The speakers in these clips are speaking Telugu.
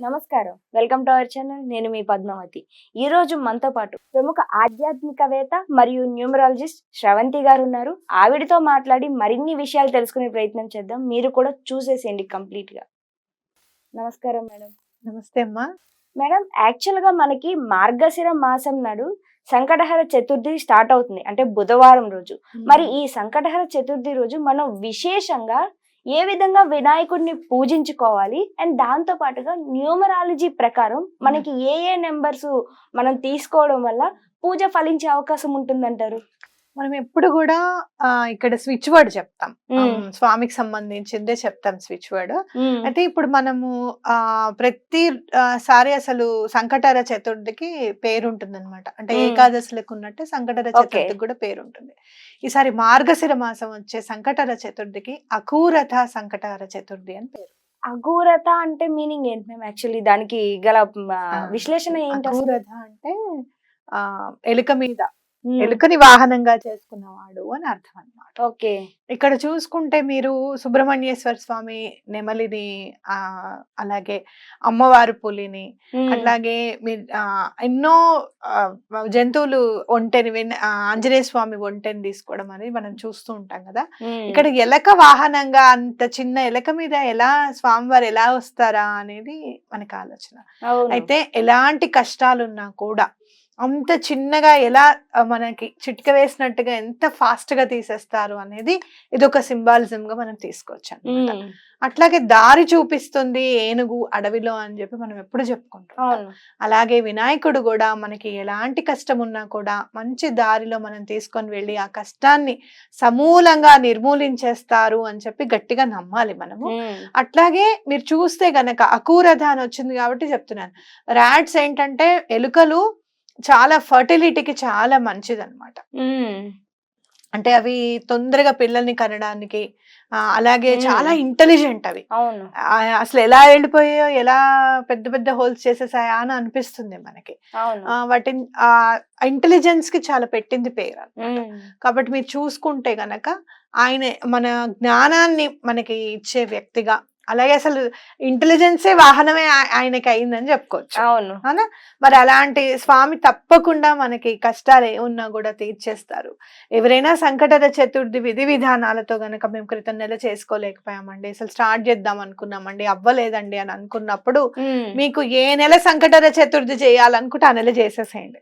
నమస్కారం. Welcome to our channel. నేను మీ పద్మావతి. ఈ రోజు మనతో పాటు ప్రముఖ ఆధ్యాత్మికవేత్త మరియు న్యూమరాలజిస్ట్ శ్రవంతి గారు ఉన్నారు. ఆవిడతో మాట్లాడి మరిన్ని విషయాలు తెలుసుకునే ప్రయత్నం చేద్దాం. మీరు కూడా చూసేసేయండి కంప్లీట్గా. నమస్కారం మేడం. నమస్తే అమ్మా. మేడం యాక్చువల్గా మనకి మార్గశిర మాసం నాడు సంకటహర చతుర్థి స్టార్ట్ అవుతుంది. అంటే బుధవారం రోజు. మరి ఈ సంకటహర చతుర్థి రోజు మనం విశేషంగా ఏ విధంగా వినాయకుడిని పూజించుకోవాలి? అండ్ దాంతో పాటుగా న్యూమరాలజీ ప్రకారం మనకి ఏ ఏ నెంబర్స్ మనం తీసుకోవడం వల్ల పూజ ఫలించే అవకాశం ఉంటుందంటారు? మనం ఎప్పుడు కూడా ఇక్కడ స్విచ్ వర్డ్ చెప్తాం మ్మ్. స్వామికి సంబంధించిందే చెప్తాం స్విచ్ వర్డ్ అయితే ఇప్పుడు మనము ఆ ప్రతి సారి అసలు సంకటర చతుర్థికి పేరు ఉంటుంది అనమాట అంటే మ్మ్. ఏకాదశులకు ఉన్నట్టు సంకటర. చతుర్థికి కూడా పేరు ఉంటుంది ఈసారి మార్గశిర మాసం వచ్చే సంకటర చతుర్థికి అకూరథ సంకటహర చతుర్థి అని పేరు అఘోరత అంటే మీనింగ్ ఏంటి మ్యామ్ యాక్చువల్లీ దానికి గల విశ్లేషణ ఏంటి? అకూరథ అంటే ఆ ఎలుక మీద ఎలుకని వాహనంగా చేసుకున్నవాడు అని అర్థం అన్నమాట ఓకే. ఇక్కడ చూసుకుంటే మీరు సుబ్రహ్మణ్యేశ్వర స్వామి నెమలిని ఆ అలాగే అమ్మవారు పులిని మ్, అట్లాగే మీరు ఎన్నో జంతువులు ఒంటెని ఆంజనేయ స్వామి ఒంటెని తీసుకోవడం అనేది మనం చూస్తూ ఉంటాం కదా. ఇక్కడ ఎలక వాహనంగా అంత చిన్న ఎలక మీద ఎలా స్వామివారు ఎలా వస్తారా అనేది మనకి ఆలోచన. అయితే ఎలాంటి కష్టాలున్నా కూడా అంత చిన్నగా ఎలా మనకి చిట్క వేసినట్టుగా ఎంత ఫాస్ట్గా తీసేస్తారు అనేది ఇది ఒక సింబాలిజం గా మనం తీసుకోవచ్చు అట్లాగే దారి చూపిస్తుంది ఏనుగు అడవిలో అని చెప్పి మనం ఎప్పుడు చెప్పుకుంటాం అలాగే వినాయకుడు కూడా మనకి ఎలాంటి కష్టం ఉన్నా కూడా మంచి దారిలో మనం తీసుకొని వెళ్ళి ఆ కష్టాన్ని సమూలంగా నిర్మూలించేస్తారు అని చెప్పి గట్టిగా నమ్మాలి మనము. అట్లాగే మీరు చూస్తే గనక అకూరథ అని వచ్చింది కాబట్టి చెప్తున్నాను. ర్యాట్స్ ఏంటంటే ఎలుకలు చాలా ఫర్టిలిటీకి చాలా మంచిది అనమాట అంటే అవి తొందరగా పిల్లల్ని కనడానికి అలాగే. చాలా ఇంటెలిజెంట్ అవి. అసలు ఎలా వెళ్ళిపోయాయో ఎలా పెద్ద పెద్ద హోల్స్ చేసేసాయా అని అనిపిస్తుంది మనకి. వాటి ఇంటెలిజెన్స్కి చాలా పెట్టింది పేరు కాబట్టి మీరు చూసుకుంటే గనక ఆయన మన జ్ఞానాన్ని మనకి ఇచ్చే వ్యక్తిగా అలాగే అసలు ఇంటెలిజెన్సే వాహనమే ఆయనకి అయిందని చెప్పుకోవచ్చు. అవును. అవునా? మరి అలాంటి స్వామి తప్పకుండా మనకి కష్టాలు ఏ ఉన్నా కూడా తీర్చేస్తారు. ఎవరైనా సంకటద చతుర్థి విధి విధానాలతో గనక మేము క్రితం నెల చేసుకోలేకపోయామండి అసలు స్టార్ట్ చేద్దాం అనుకున్నామండి అవ్వలేదండి అని అనుకున్నప్పుడు మీకు ఏ నెల సంకటద చతుర్థి చేయాలనుకుంటే ఆ నెల చేసేసేయండి.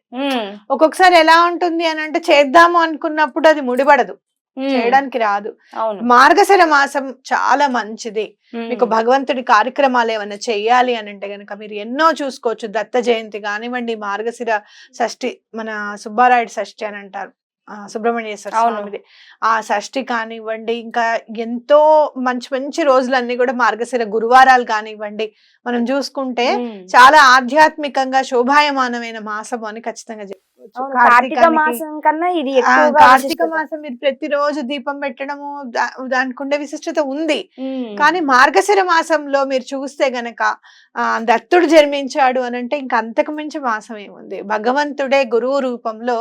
ఒక్కొక్కసారి ఎలా ఉంటుంది అని అంటే చేద్దాము అనుకున్నప్పుడు అది ముడిపడదు. చేయడానికి రాదు. మార్గశిర మాసం చాలా మంచిది. మీకు భగవంతుడి కార్యక్రమాలు ఏమైనా చెయ్యాలి అని అంటే గనుక మీరు ఎన్నో చూసుకోవచ్చు. దత్త జయంతి కానివ్వండి మార్గశిర షష్ఠి మన సుబ్బారాయుడు షష్ఠి అని అంటారు. సుబ్రహ్మణ్యేశ్వర అవును. స్వామిది. ఆ షష్ఠి కానివ్వండి ఇంకా ఎంతో మంచి మంచి రోజులన్నీ కూడా మార్గశిర గురువారాలు కానివ్వండి మనం చూసుకుంటే. చాలా ఆధ్యాత్మికంగా శోభాయమానమైన మాసం అని ఖచ్చితంగా కార్తీక మాసం కన్నా ఇది కార్తీక. మాసం మీరు ప్రతిరోజు దీపం పెట్టడము దానికి ఉండే విశిష్టత ఉంది. కానీ మార్గశిర మాసంలో మీరు చూస్తే గనక ఆ దత్తుడు జన్మించాడు అని అంటే ఇంకా అంతకు మించి మాసం ఏముంది. భగవంతుడే గురువు రూపంలో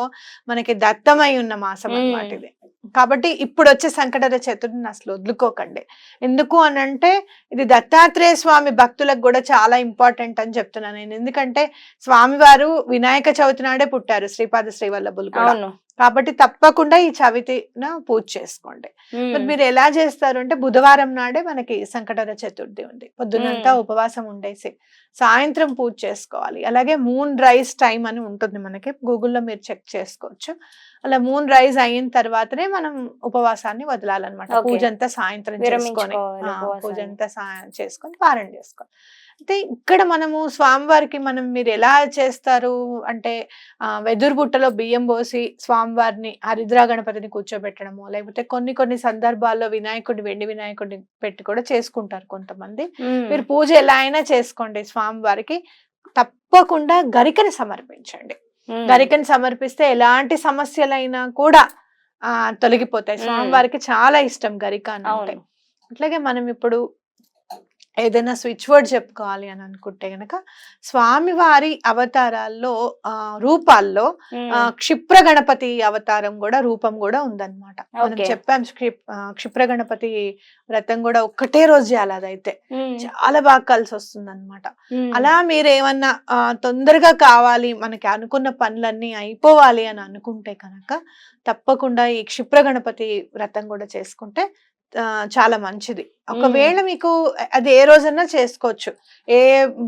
మనకి దత్తమై ఉన్న మాసం. అన్నమాట ఇది. కాబట్టి ఇప్పుడు వచ్చే సంకటర చతుర్థిని అసలు వదులుకోకండి. ఎందుకు అని అంటే ఇది దత్తాత్రేయ స్వామి భక్తులకు కూడా చాలా ఇంపార్టెంట్ అని చెప్తున్నాను నేను. ఎందుకంటే స్వామివారు వినాయక చవితి నాడే పుట్టారు శ్రీపాద శ్రీవల్లభులు కూడా. కాబట్టి తప్పకుండా ఈ చవితిన పూజ చేసుకోండి. మరి మీరు ఎలా చేస్తారు అంటే బుధవారం నాడే మనకి సంకటర చతుర్థి ఉంది. పొద్దునంతా. ఉపవాసం ఉండేసి సాయంత్రం పూజ చేసుకోవాలి. అలాగే మూన్ రైస్ టైం అని ఉంటుంది మనకి. గూగుల్లో మీరు చెక్ చేసుకోవచ్చు. అలా మూన్ రైజ్ అయిన తర్వాతనే మనం ఉపవాసాన్ని వదలాలన్నమాట. పూజ అంతా సాయంత్రం చేసుకొని. పూజ అంతా సాయం చేసుకొని పారణ చేసుకోవాలి. అయితే ఇక్కడ మనము స్వామివారికి మనం మీరు ఎలా చేస్తారు? అంటే వెదురు బుట్టలో బియ్యం పోసి స్వామివారిని హరిద్రా గణపతిని కూర్చోబెట్టడము లేకపోతే కొన్ని కొన్ని సందర్భాల్లో వినాయకుడి వెండి వినాయకుడిని పెట్టి కూడా చేసుకుంటారు కొంతమంది. మీరు పూజ ఎలా అయినా చేసుకోండి స్వామివారికి. తప్పకుండా గరికని సమర్పించండి. గరికని సమర్పిస్తే ఎలాంటి సమస్యలైనా కూడా ఆ తొలగిపోతాయి. స్వామివారికి చాలా ఇష్టం గరిక అని అంటే. అట్లాగే మనం ఇప్పుడు ఏదైనా స్విచ్ వర్డ్ చెప్పుకోవాలి అని అనుకుంటే గనక స్వామివారి అవతారాల్లో ఆ, రూపాల్లో క్షిప్ర గణపతి అవతారం కూడా రూపం కూడా ఉందన్నమాట. మనం. చెప్పాం క్షిప్ర గణపతి వ్రతం కూడా ఒక్కటే రోజు చేయాలి అదైతే. చాలా బాగా కలిసి వస్తుంది అనమాట అలా మీరు ఏమన్నా ఆ, తొందరగా కావాలి మనకి అనుకున్న పనులన్నీ అయిపోవాలి అని అనుకుంటే కనుక తప్పకుండా ఈ క్షిప్ర గణపతి వ్రతం కూడా చేసుకుంటే చాలా మంచిది. ఒకవేళ మీకు అది ఏ రోజన్నా చేసుకోవచ్చు. ఏ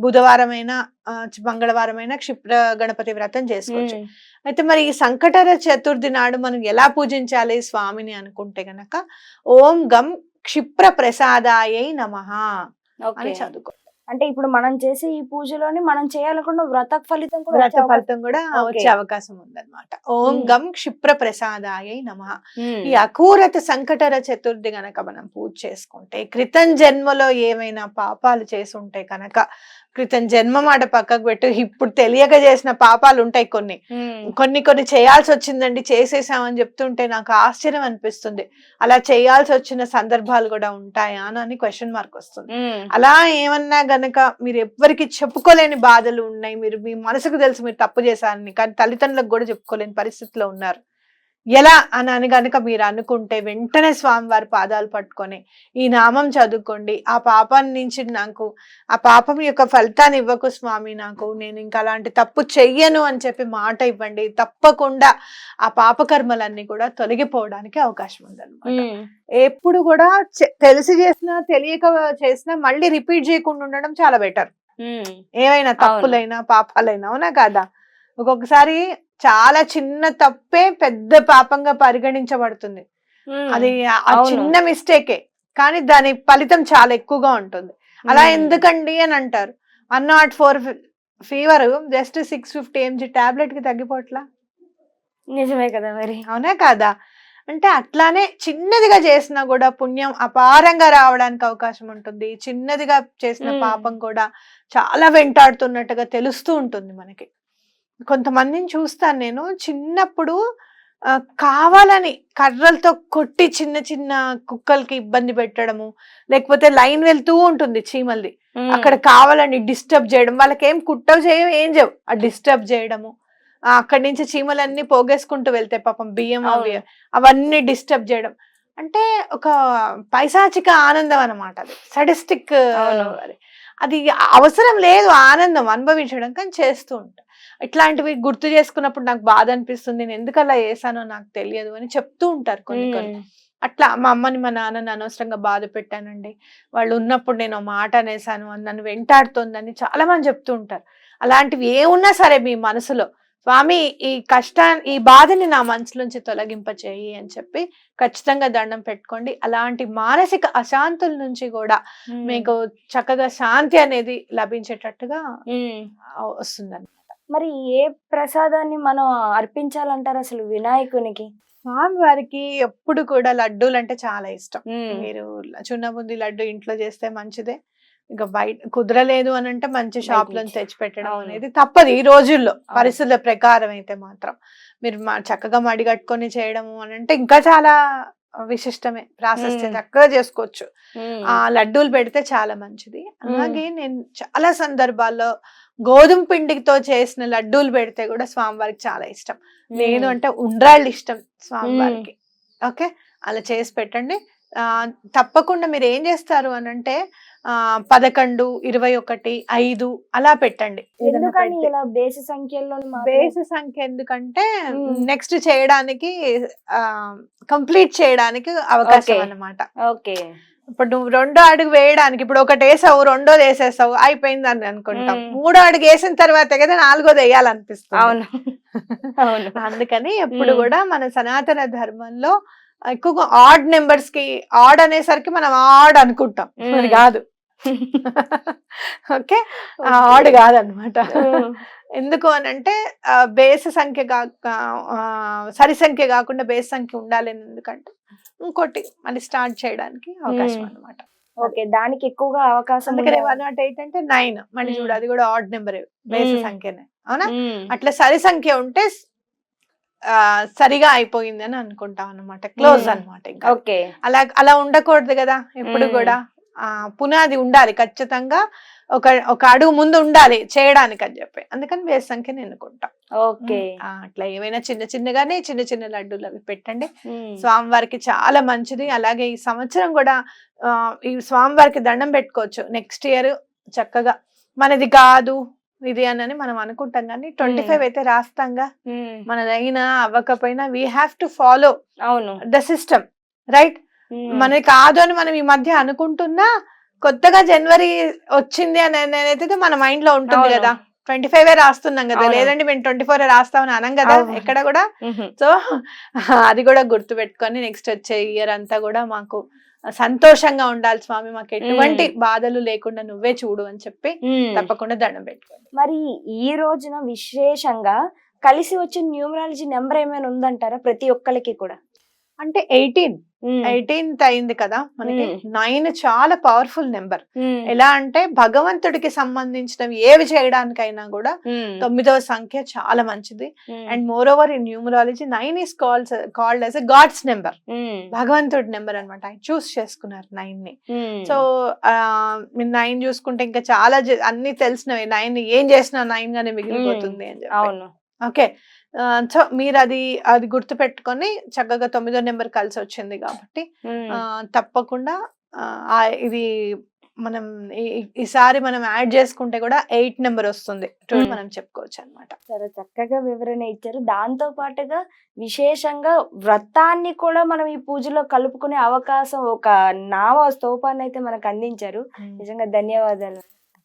బుధవారం అయినా మంగళవారం అయినా క్షిప్ర గణపతి వ్రతం చేసుకోవచ్చు. అయితే మరి ఈ సంకటర చతుర్థి నాడు మనం ఎలా పూజించాలి స్వామిని అనుకుంటే గనక ఓం గం క్షిప్ర ప్రసాదాయై నమః అని చదువుకో అంటే ఇప్పుడు మనం చేసే ఈ పూజలోని మనం చేయాలనుకున్న వ్రత ఫలితం కూడా వ్రత ఫలితం కూడా. వచ్చే అవకాశం ఉందన్నమాట ఓం. గం క్షిప్ర ప్రసాదాయై నమః. ఈ అకూరత సంకటర చతుర్థి గనక మనం పూజ చేసుకుంటే క్రితం జన్మలో ఏమైనా పాపాలు చేసి ఉంటే కనుక క్రితం జన్మ మాట పక్కకు పెట్టు. ఇప్పుడు తెలియక చేసిన పాపాలు ఉంటాయి కొన్ని. కొన్ని కొన్ని చేయాల్సి వచ్చిందండి చేసేసామని చెప్తుంటే నాకు ఆశ్చర్యం అనిపిస్తుంది. అలా చేయాల్సి వచ్చిన సందర్భాలు కూడా ఉంటాయా అని క్వశ్చన్ మార్క్ వస్తుంది. అలా ఏమన్నా గనక మీరు ఎవ్వరికి చెప్పుకోలేని బాధలు ఉన్నాయి మీరు మీ మనసుకు తెలుసు మీరు తప్పు చేశారని కానీ తల్లిదండ్రులకు కూడా చెప్పుకోలేని పరిస్థితిలో ఉన్నారు. ఎలా అని అని గనుక మీరు అనుకుంటే వెంటనే స్వామివారి పాదాలు పట్టుకొని ఈ నామం చదువుకోండి. ఆ పాపం నుంచి నాకు ఆ పాపం యొక్క ఫలితాన్ని ఇవ్వకు స్వామి నాకు. నేను ఇంకా అలాంటి తప్పు చెయ్యను అని చెప్పి మాట ఇవ్వండి. తప్పకుండా ఆ పాపకర్మలన్నీ కూడా తొలగిపోవడానికి అవకాశం ఉందన్నమాట. ఎప్పుడు కూడా తెలిసి చేసినా తెలియక చేసినా మళ్ళీ రిపీట్ చేయకుండా ఉండడం చాలా బెటర్. ఏవైనా తప్పులైనా పాపాలైనా అవునా కాదా? ఒక్కొక్కసారి చాలా చిన్న తప్పే పెద్ద పాపంగా పరిగణించబడుతుంది. అది ఆ-. చిన్న మిస్టేకే. కానీ దాని ఫలితం చాలా ఎక్కువగా ఉంటుంది. అలా. ఎందుకండి అని అంటారు. One not four fever just six fifty mg టాబ్లెట్కి తగ్గిపోట్లా నిజమే కదా మరి. అవునా కాదా? అంటే అట్లానే చిన్నదిగా చేసినా కూడా పుణ్యం అపారంగా రావడానికి అవకాశం ఉంటుంది. చిన్నదిగా చేసిన. పాపం కూడా చాలా వెంటాడుతున్నట్టుగా తెలుస్తూ ఉంటుంది మనకి. కొంతమందిని చూస్తాను నేను చిన్నప్పుడు కావాలని కర్రలతో కొట్టి చిన్న చిన్న కుక్కలకి ఇబ్బంది పెట్టడము లేకపోతే లైన్ వెళ్తూ ఉంటుంది చీమల్ది. అక్కడ కావాలని డిస్టర్బ్ చేయడం వాళ్ళకి ఏం కుట్టవు చేయవు ఏం చేయవు ఆ డిస్టర్బ్ చేయడము అక్కడి నుంచి చీమలన్నీ పోగేసుకుంటూ వెళ్తాయి పాపం బియ్యం అవి అవును. అవన్నీ డిస్టర్బ్ చేయడం అంటే ఒక పైశాచిక ఆనందం అన్నమాట అది సడిస్టిక్ అవును. అది అవసరం లేదు ఆనందం అనుభవించడం కానీ చేస్తూ ఉంటాం. ఇట్లాంటివి గుర్తు చేసుకున్నప్పుడు నాకు బాధ అనిపిస్తుంది నేను ఎందుకు అలా చేశానో నాకు తెలియదు అని చెప్తూ ఉంటారు కొన్ని కొన్ని. అట్లా మా అమ్మని మా నాన్నని అనవసరంగా బాధ పెట్టానండి. వాళ్ళు ఉన్నప్పుడు నేను మాట అనేసాను అని నన్ను వెంటాడుతోందని చాలా మంది చెప్తూ ఉంటారు. అలాంటివి ఏమున్నా సరే మీ మనసులో స్వామి ఈ కష్టాన్ని ఈ బాధని నా మనసులోంచి తొలగింపచేయి అని చెప్పి ఖచ్చితంగా దండం పెట్టుకోండి అలాంటి మానసిక అశాంతుల నుంచి కూడా. మీకు చక్కగా శాంతి అనేది లభించేటట్టుగా ఉమ్. వస్తుందండి మరి ఏ ప్రసాదాన్ని మనం అర్పించాలంటారు అసలు వినాయకునికి స్వామివారికి ఎప్పుడు కూడా లడ్డూలు అంటే చాలా ఇష్టం. మీరు చున్నబుంది లడ్డు ఇంట్లో చేస్తే మంచిదే ఇంకా బయట కుదరలేదు అని అంటే మంచి బయట షాప్లో నుంచి. తెచ్చి పెట్టడం అవును. అనేది తప్పదు ఈ రోజుల్లో పరిస్థితుల ప్రకారం అయితే మాత్రం. మీరు చక్కగా మడిగట్టుకొని చేయడము అని అంటే ఇంకా చాలా విశిష్టమే. ప్రాసెస్. చక్కగా చేసుకోవచ్చు. ఆ లడ్డూలు పెడితే చాలా మంచిది. అలాగే నేను చాలా సందర్భాల్లో గోధుమ పిండితో చేసిన లడ్డూలు పెడితే కూడా స్వామివారికి చాలా ఇష్టం. లేదు ఉమ్. అంటే ఉండ్రాళ్ళు ఇష్టం స్వామివారికి. ఓకే? అలా చేసి పెట్టండి. తప్పకుండా మీరు ఏం చేస్తారు అని అంటే ఆ పదకొండు ఇరవై ఒకటి ఐదు అలా పెట్టండి. బేసి సంఖ్యలో బేస్ సంఖ్య ఎందుకంటే. నెక్స్ట్ చేయడానికి ఆ కంప్లీట్ చేయడానికి అవకాశం Okay. అన్నమాట. ఓకే. ఇప్పుడు నువ్వు రెండో అడుగు వేయడానికి ఇప్పుడు ఒకటి వేసావు రెండోది వేసేసావు అయిపోయింది అని అనుకుంటాం. మూడో అడుగు వేసిన తర్వాతే కదా నాలుగోది వేయాలనిపిస్తుంది. అవును. అవును. అందుకని ఎప్పుడు. కూడా మన సనాతన ధర్మంలో ఎక్కువగా ఆడ్ నెంబర్స్కి ఆడ్ అనేసరికి మనం ఆడ్ అనుకుంటాం మరి. కాదు ఓకే ఆడ్ కాదనమాట. ఎందుకు అని అంటే బేస్ సంఖ్య కాక సరి సంఖ్య కాకుండా బేస్ సంఖ్య ఉండాలి ఎందుకంటే ఇంకోటి మళ్ళీ స్టార్ట్ చేయడానికి అవకాశం. అనమాట ఓకే దానికి ఎక్కువగా అవకాశం అందుకనే? వన్ నాట్ ఎయిట్ అంటే నైన్ మళ్ళీ. చూడు అది కూడా ఆడ్ నెంబర్ బేస్. సంఖ్యనే అవునా. అట్లా సరి సంఖ్య ఉంటే సరిగా అయిపోయింది అని అనుకుంటాం అనమాట క్లోజ్ మ్మ్. అన్నమాట ఇంకా. ఓకే. అలా అలా ఉండకూడదు కదా ఎప్పుడు. కూడా. ఆ పునాది ఉండాలి ఖచ్చితంగా. ఒక ఒక అడుగు ముందు ఉండాలి చేయడానికి అని చెప్పి. అందుకని వేరు సంఖ్యని ఎన్నుకుంటాం ఓకే. అట్లా ఏమైనా చిన్న చిన్నగానే చిన్న చిన్న లడ్డూలు అవి పెట్టండి. స్వామివారికి చాలా మంచిది. అలాగే ఈ సంవత్సరం కూడా ఈ స్వామివారికి దండం పెట్టుకోవచ్చు. నెక్స్ట్ ఇయర్ చక్కగా. మనది కాదు. ఇది అని మనం అనుకుంటాం కానీ ట్వంటీ ఫైవ్ అయితే రాస్తాంగా. మనదైనా అవ్వకపోయినా వీ హ్యావ్ టు ఫాలో అవును ద సిస్టమ్ రైట్. మనది కాదు అని మనం ఈ మధ్య అనుకుంటున్నా కొత్తగా జనవరి వచ్చింది అని అనేది మన మైండ్లో ఉంటుంది. కదా ట్వంటీ ఫైవ్ రాస్తున్నాం కదా. లేదంటే మేము ట్వంటీ ఫోర్ రాస్తామని అనం కదా. ఎక్కడ కూడా. సో అది కూడా గుర్తు పెట్టుకొని నెక్స్ట్ వచ్చే ఇయర్ అంతా కూడా మాకు సంతోషంగా ఉండాలి స్వామి మాకు ఎటువంటి బాధలు లేకుండా నువ్వే చూడు అని చెప్పి. తప్పకుండా దండం పెట్టుకోండి మరి ఈ రోజున విశేషంగా కలిసి వచ్చిన న్యూమరాలజీ నెంబర్ ఏమైనా ఉందంటారా ప్రతి ఒక్కరికి కూడా అంటే ఎయిటీన్. ఎయిటీన్త్ అయింది కదా మనకి. నైన్ చాలా పవర్ఫుల్ నెంబర్. ఎలా అంటే భగవంతుడికి సంబంధించినవి ఏవి చేయడానికైనా కూడా. తొమ్మిదవ సంఖ్య చాలా మంచిది. And more over in numerology nine is called called as a god's number. భగవంతుడి నెంబర్ అన్నమాట ఆయన చూస్ చేసుకున్నారు నైన్ని. సో మీరు నైన్ చూసుకుంటే ఇంకా చాలా అన్ని తెలిసినవి నైన్ ఏం చేసినా నైన్ గానే మిగిలిపోతుంది అని చెప్పి ఓకే సో మీరు అది అది గుర్తు పెట్టుకొని చక్కగా తొమ్మిదో నెంబర్ కలిసి వచ్చింది కాబట్టి తప్పకుండా ఇది మనం ఈసారి మనం యాడ్ చేసుకుంటే కూడా ఎయిట్ నెంబర్ వస్తుంది. మనం చెప్పుకోవచ్చు అనమాట చాలా చక్కగా వివరణ ఇచ్చారు. దాంతో పాటుగా విశేషంగా వ్రతాన్ని కూడా మనం ఈ పూజలో కలుపుకునే అవకాశం ఒక నావ స్తూపాన్ని అయితే మనకు అందించారు. నిజంగా ధన్యవాదాలు.